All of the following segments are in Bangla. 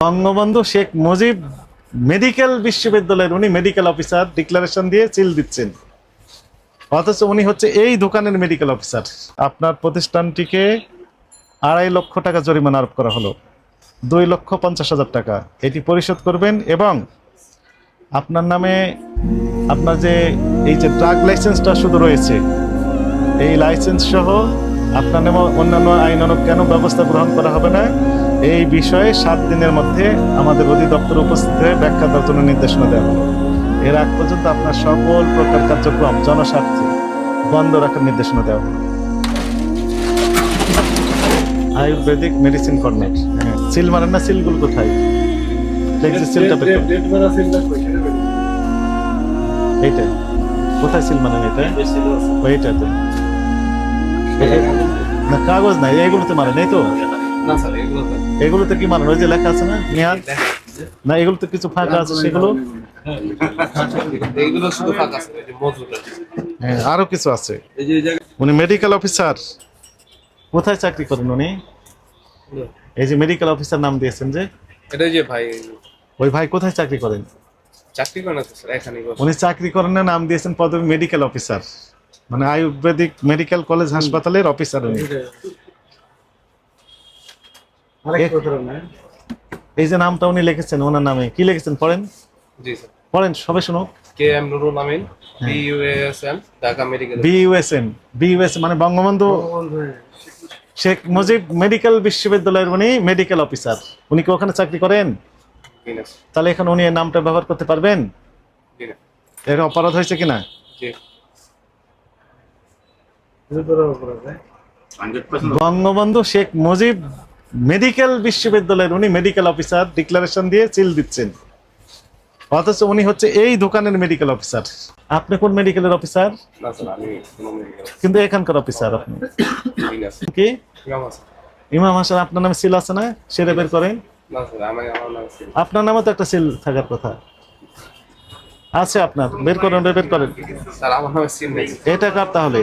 বঙ্গবন্ধু শেখ মুজিব মেডিকেল বিশ্ববিদ্যালয়ের উনি মেডিকেল অফিসার ডিক্লারেশন দিয়ে সিল দিচ্ছেন। অথচ উনি হচ্ছে এই দোকানের মেডিকেল অফিসার আপনার প্রতিষ্ঠানটিকে আড়াই লক্ষ টাকা জরিমানা আরোপ করা হলো। দুই লক্ষ পঞ্চাশ হাজার টাকা। এটি পরিশোধ করবেন এবং আপনার নামে আপনার যে এই যে ড্রাগ লাইসেন্সটা শুধু রয়েছে, এই লাইসেন্স সহ আপনার নামে অন্যান্য আইনানুক কেন ব্যবস্থা গ্রহণ করা হবে না? এই বিষয়ে সাত দিনের মধ্যে আমাদের অধিদপ্তর উপস্থিত হয়ে ব্যাখ্যা দেওয়ার জন্য নির্দেশনা দেওয়া হলো এর আগ পর্যন্ত আপনার সকল প্রকার কার্যক্রম জনস্বার্থে বন্ধ রাখার নির্দেশনা দেওয়া হলো আয়ুর্বেদিক মেডিসিন কর্নার হ্যাঁ সিল মারেন না সিলগুলো কোথায়? এইটা। কোথায় সিল মারেন এটা? না কাগজ নাই এগুলোতে মারেন এই তো। এগুলোতে কি মারেন ওই যে লেখা আছে না মেয়াদ? না এগুলোতে কিছু ফাঁকা আছে সেগুলো? শুধু ফাঁকা আছে। হ্যাঁ আরও কিছু আছে। উনি মেডিকেল অফিসার কোথায় চাকরি করেন উনি? এই যে মেডিকেল অফিসার নাম দিয়েছেন যে। এটা যে ভাই ওই ভাই কোথায় চাকরি করেন? চাকরি করে না তো স্যার এখানে উনি চাকরি করেন না নাম দিয়েছেন পদবী মেডিকেল অফিসার মানে আয়ুর্বেদিক মেডিকেল কলেজ হাসপাতালের অফিসার উনি। এই যে নামটা উনি লিখেছেন ওনার নামে। কি লিখেছেন? পড়েন? জি স্যার। পড়েন সবাই শুনুক। K M Nurul Amin B U S M Dhaka medical BUSM BUSM মানে বঙ্গবন্ধু শেখ মুজিব মেডিকেল বিশ্ববিদ্যালয়ের উনি মেডিকেল অফিসার উনি কি ওখানে চাকরি করেন? তাহলে এখন উনি এই নামটা ব্যবহার করতে পারবেন? জি না। এর অপরাধ হয়েছে কিনা জি। বঙ্গবন্ধু শেখ মুজিব মেডিকেল বিশ্ববিদ্যালয়ের উনি মেডিকেল অফিসার ডিক্লারেশন দিয়ে সিল দিচ্ছেন। অথচ উনি হচ্ছে এই দোকানের মেডিকেল অফিসার আপনি কোন মেডিকেলের অফিসার কিন্তু এখানকার অফিসার আপনি। কি? ইমাম হাসান। আপনার নামে সিল আছে না? সেটা বের করেন। আপনার নামে তো একটা সিল থাকার কথা। আছে আপনার বের করেন বের করেন। এটা কার তাহলে?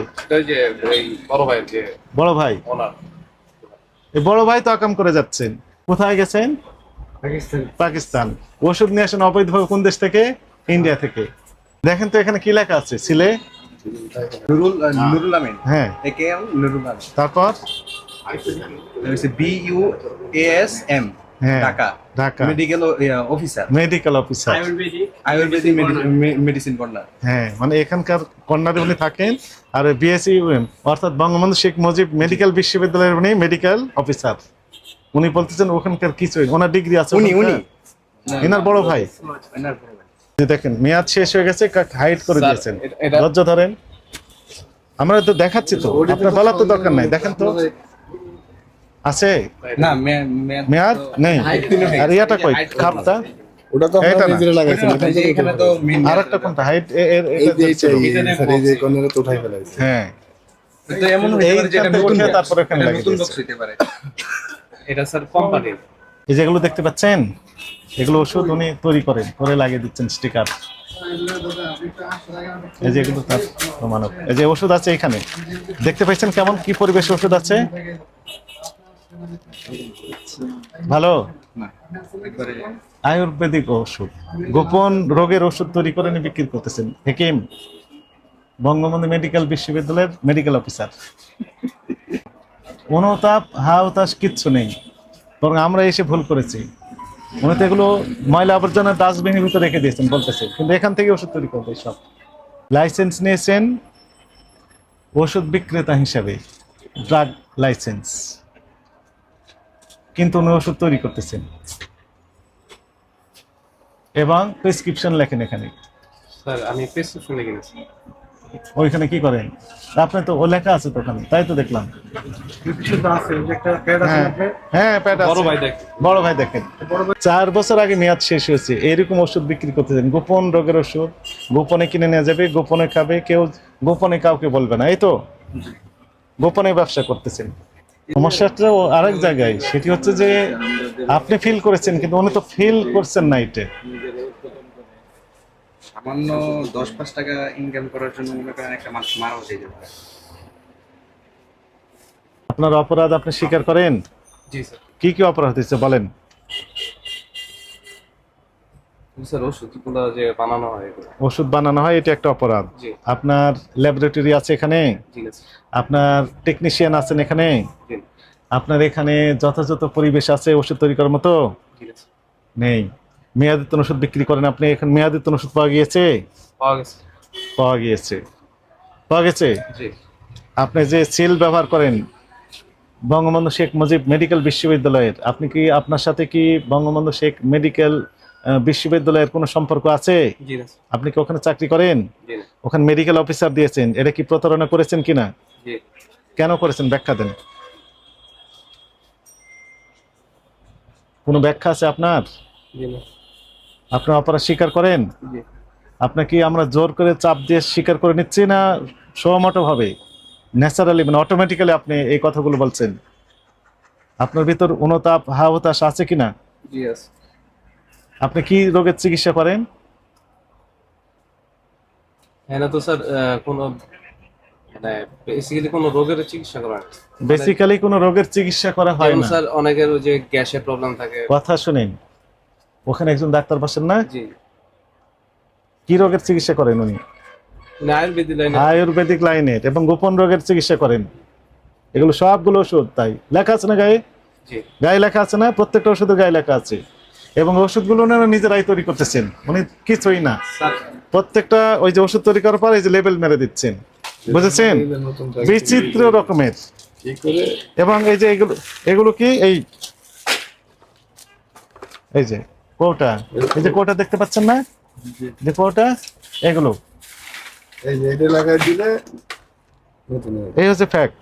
বড় ভাই। বড় ভাই তো আকাম করে যাচ্ছেন। কোথায় গেছেন? পাকিস্তান। ওষুধ নিয়ে আসেন অবৈধভাবে কোন দেশ থেকে? ইন্ডিয়া থেকে। দেখেন তো এখানে কি লেখা আছে সিলে? নুরুল নুরুল আমিন। হ্যাঁ। একে এম নুরুল আমিন। তারপর? B U A S M. হ্যাঁ Dhaka. Dhaka. Medical officer medical officer ayurvedic medicine corner. হ্যাঁ মানে এখানকার কর্নারে উনি থাকেন আর বিএসসি অর্থাৎ বঙ্গবন্ধু শেখ মুজিব মেডিকেল বিশ্ববিদ্যালয়ের উনি মেডিকেল অফিসার উনি বলতেছেন ওখানকার কিছু ওনার ডিগ্রি আছে উনি উনি। এনার বড় ভাই। এনার বড় ভাই। এই দেখেন মেয়াদ শেষ হয়ে গেছে হাইট করে দিয়েছেন। লজ্জা ধরেন। আমরা তো দেখাচ্ছি তো আপনার বলার তো দরকার নাই দেখেন তো। আছে? না মে- মে- মেয়াদ? নেই। আর ইয়াটা কই? খাপটা ওটা তো এইটা নিজেরা লাগাইছেন এই এখানে তো কোনটা? হাইট এই যে এই যে কর্নারে তো উঠাই ফেলাইছে। হ্যাঁ। তো এমন হতে পারে যে এটা এইখান থেকে নতুন তারপরে এখানে এটা নতুন বক্স হতে পারে। এটা স্যার কোম্পানির এই যেগুলো দেখতে পাচ্ছেন এগুলো ওষুধ উনি তৈরি করেন করে লাগিয়ে দিচ্ছেন স্টিকার এই যে এগুলো তার প্রমাণক। এই যে ওষুধ আছে এখানে। দেখতে পাচ্ছেন কেমন? কি পরিবেশ ওষুধ আছে? ভালো? আয়ুর্বেদিক ওষুধ। গোপন রোগের ওষুধ তৈরি করে উনি বিক্রি করতেছেন। হেকিম বঙ্গবন্ধু মেডিকেল বিশ্ববিদ্যালয়ের মেডিকেল অফিসার অনুতাপ হা হতাশ কিচ্ছু নেই। বরং আমরা এসে ভুল করেছি। উনি তো এগুলো ময়লা আবর্জনা ডাস্টবিনের ভিতরে রেখে দিয়েছেন বলতেছে। কিন্তু এখান থেকে ওষুধ তৈরি করবে সব। লাইসেন্স নিয়েছেন ওষুধ বিক্রেতা হিসাবে ড্রাগ লাইসেন্স। কিন্তু উনি ওষুধ তৈরি করতেছেন। এবং প্রেসক্রিপশন লেখেন এখানে। স্যার আমি প্রেসক্রিপশন লিখে নিয়েছি ওইখানে কি করেন? আপনি তো ও লেখা আছে তো ওখানে তাই তো দেখলাম। হ্যাঁ হ্যাঁ বড় ভাই দেখ বড় ভাই দেখেন। চার বছর আগে মেয়াদ শেষ হয়েছে এরকম ওষুধ বিক্রি করতেছেন। গোপন রোগের ওষুধ গোপনে কিনে নেওয়া যাবে গোপনে খাবে কেউ গোপনে কাউকে বলবে না এই তো? গোপনে ব্যবসা করতেছেন। সমস্যাটা আরেক জায়গায় সেটি হচ্ছে যে আপনি ফিল করেছেন কিন্তু উনি তো ফিল করছেন না এটা সামান্য দশ পাঁচ টাকা ইনকাম করার জন্য মনে করেন একটা মানুষ মারাও যেতে পারে। আপনার অপরাধ আপনি স্বীকার করেন? জি স্যার। কি কি অপরাধ হয়েছে বলেন? স্যার ওষুধগুলো যে বানানো হয় এগুলো। ওষুধ বানানো হয় এটা একটা অপরাধ। আপনার ল্যাবরেটরি আছে এখানে? আপনার টেকনিশিয়ান আছেন এখানে? আপনার এখানে যথাযথ পরিবেশ আছে ওষুধ তৈরি করার মতো? নেই। মেয়াদিতন ওষুধ বিক্রি করেন আপনি এখানে মেয়াদিতন ওষুধ পাওয়া গিয়েছে? পাওয়া গিয়েছে। পাওয়া গেছে? আপনি যে সিল ব্যবহার করেন বঙ্গবন্ধু শেখ মুজিব মেডিকেল বিশ্ববিদ্যালয়ের আপনি কি আপনার সাথে কি বঙ্গবন্ধু শেখ মেডিকেল বিশ্ববিদ্যালয়ের কোনো সম্পর্ক আছে? আপনি কি ওখানে চাকরি করেন? ওখানে মেডিকেল অফিসার দিয়েছেন এটা কি প্রতারণা করেছেন কিনা? কেন করেছেন? ব্যাখ্যা দেন। কোনো ব্যাখ্যা আছে আপনার? আপনার অপরাধ স্বীকার করেন? আপনাকে আমরা জোর করে চাপ দিয়ে স্বীকার করে নিচ্ছি না ভাবে ন্যাচারালি মানে অটোমেটিক্যালি আপনি এই কথাগুলো বলছেন। আপনার ভিতর অনুতাপ হা হতাশ আছে কিনা? জি আছে। আপনি কি রোগের চিকিৎসা করেন? হ্যাঁ তো স্যার কোনো মানে বেসিক্যালি কোনো রোগের চিকিৎসা করা হয় বেসিক্যালি কোনো রোগের চিকিৎসা করা হয় না। স্যার অনেকের ওই যে গ্যাসের প্রবলেম থাকে। কথা শুনেন। ওখানে একজন ডাক্তার বসেন না? জি। কি রোগের চিকিৎসা করেন উনি? মানে আয়ুর্বেদিক লাইনে আয়ুর্বেদিক লাইনের এবং গোপন রোগের চিকিৎসা করেন। এগুলো সবগুলো ওষুধ তাই। লেখা আছে না গায়ে? গায়ে লেখা আছে না? প্রত্যেকটা ওষুধের গায়ে লেখা আছে। এবং ওষুধগুলো ওনারা নিজেরাই তৈরি করতেছেন। উনি কিছুই না। প্রত্যেকটা ওই যে ওষুধ তৈরি করার পর এই যে লেবেল মেরে দিচ্ছেন। বুঝেছেন? বিচিত্র রকমের। এবং এই যে এগুলো এগুলো কি? এই এই যে কোটা। এই যে কোটা দেখতে পাচ্ছেন না? যে কোটা এগুলো। এই যে এটা লাগাই দিলে এই হচ্ছে ফ্যাক্ট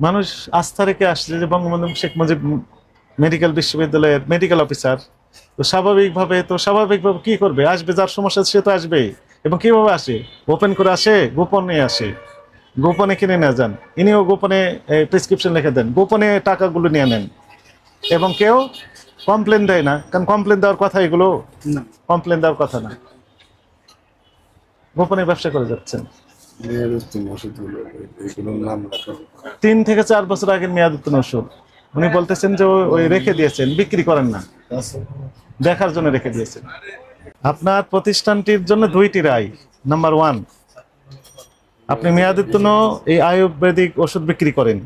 মানুষ আস্থা রেখে আসছে যে বঙ্গবন্ধু শেখ মুজিব মেডিকেল বিশ্ববিদ্যালয়ের মেডিকেল অফিসার তো স্বাভাবিকভাবে তো স্বাভাবিকভাবে কি করবে? আসবে যার সমস্যা সে তো আসবে এবং কীভাবে আসে? ওপেন করে আসে? গোপনে আসে। গোপনে কিনে নিয়ে যান। ইনিও গোপনে প্রেসক্রিপশন লিখে দেন। গোপনে টাকাগুলো নিয়ে নেন। এবং কেউ কমপ্লেন দেয় না। কারণ কমপ্লেন দেওয়ার কথা এগুলো? কমপ্লেন দেওয়ার কথা না। গোপনে ব্যবসা করে যাচ্ছেন। তিন থেকে চার বছর আগের মেয়াদ উত্তীর্ণ ওষুধ। উনি বলতেছেন যে ওই রেখে দিয়েছেন, বিক্রি করেন না। দেখার জন্য রেখে দিয়েছেন। আপনার প্রতিষ্ঠানটির জন্য দুইটি রায়। নাম্বার ওয়ান আপনি মেয়াদোত্তীর্ণ এই আয়ুর্বেদিক ওষুধ বিক্রি করেন।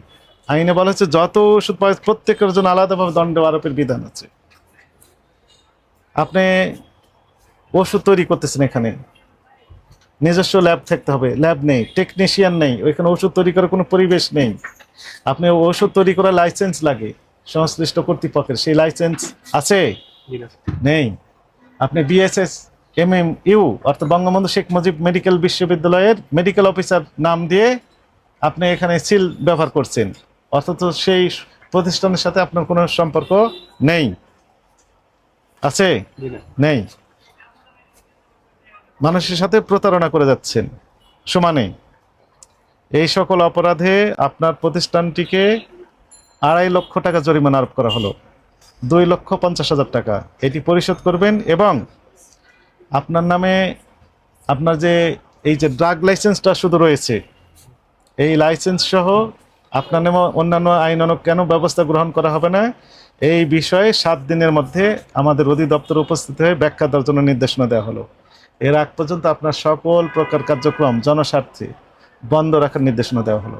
আইনে বলা হচ্ছে যত ওষুধ পাওয়া প্রত্যেকের জন্য আলাদাভাবে দণ্ড আরোপের বিধান আছে। আপনি ওষুধ তৈরি করতেছেন এখানে। নিজস্ব ল্যাব থাকতে হবে। ল্যাব নেই, টেকনিশিয়ান নেই। ওইখানে ওষুধ তৈরি করার কোনো পরিবেশ নেই। আপনি ওষুধ তৈরি করার লাইসেন্স লাগে সংশ্লিষ্ট কর্তৃপক্ষের। সেই লাইসেন্স আছে? নেই। আপনি বিএসএস এম এম ইউ অর্থাৎ বঙ্গবন্ধু শেখ মুজিব মেডিকেল বিশ্ববিদ্যালয়ের মেডিকেল অফিসার নাম দিয়ে আপনি এখানে সিল ব্যবহার করছেন। অর্থাৎ সেই প্রতিষ্ঠানের সাথে আপনার কোনো সম্পর্ক নেই। আছে? নেই। মানুষের সাথে প্রতারণা করে যাচ্ছেন। সমানে। এই সকল অপরাধে আপনার প্রতিষ্ঠানটিকে আড়াই লক্ষ টাকা জরিমানা আরোপ করা হলো। দুই লক্ষ পঞ্চাশ হাজার টাকা। এটি পরিশোধ করবেন এবং আপনার নামে আপনার যে এই যে ড্রাগ লাইসেন্সটা শুধু রয়েছে, এই লাইসেন্স সহ আপনার নামে অন্যান্য আইনানুক কেন ব্যবস্থা গ্রহণ করা হবে না, এই বিষয়ে সাত দিনের মধ্যে আমাদের অধিদপ্তরে উপস্থিত হয়ে ব্যাখ্যা দেওয়ার জন্য নির্দেশনা দেওয়া হলো। এর আগ পর্যন্ত আপনার সকল প্রকার কার্যক্রম জনস্বার্থে বন্ধ রাখার নির্দেশনা দেওয়া হলো।